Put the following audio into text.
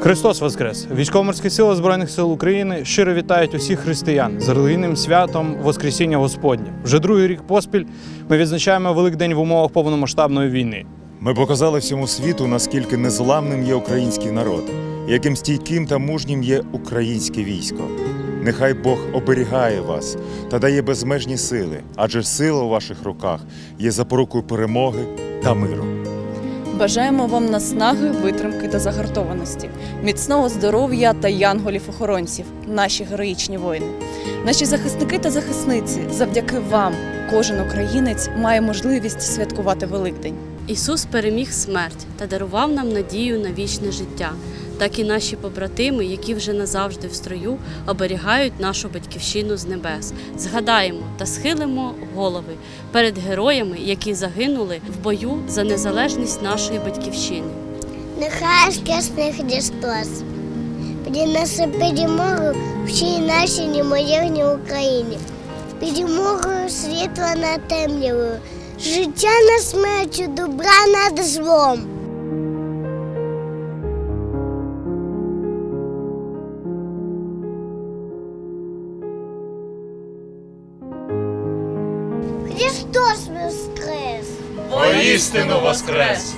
Христос Воскрес! Військово-морські сили Збройних сил України щиро вітають усіх християн з релігійним святом Воскресіння Господнє. Вже другий рік поспіль ми відзначаємо Великдень в умовах повномасштабної війни. Ми показали всьому світу, наскільки незламним є український народ, яким стійким та мужнім є українське військо. Нехай Бог оберігає вас та дає безмежні сили, адже сила у ваших руках є запорукою перемоги та миру. Бажаємо вам наснаги, витримки та загартованості, міцного здоров'я та янголів-охоронців, наші героїчні воїни. Наші захисники та захисниці, завдяки вам, кожен українець має можливість святкувати Великдень. Ісус переміг смерть та дарував нам надію на вічне життя, так і наші побратими, які вже назавжди в строю, оберігають нашу батьківщину з небес. Згадаємо та схилимо голови перед героями, які загинули в бою за незалежність нашої батьківщини. Нехай Воскресне Христос принесе перемогу всій нашій неймовірній Україні. Перемогу світла над темрявою, життя на смертю, добра над злом. Христос воскрес! Воістину Воскрес!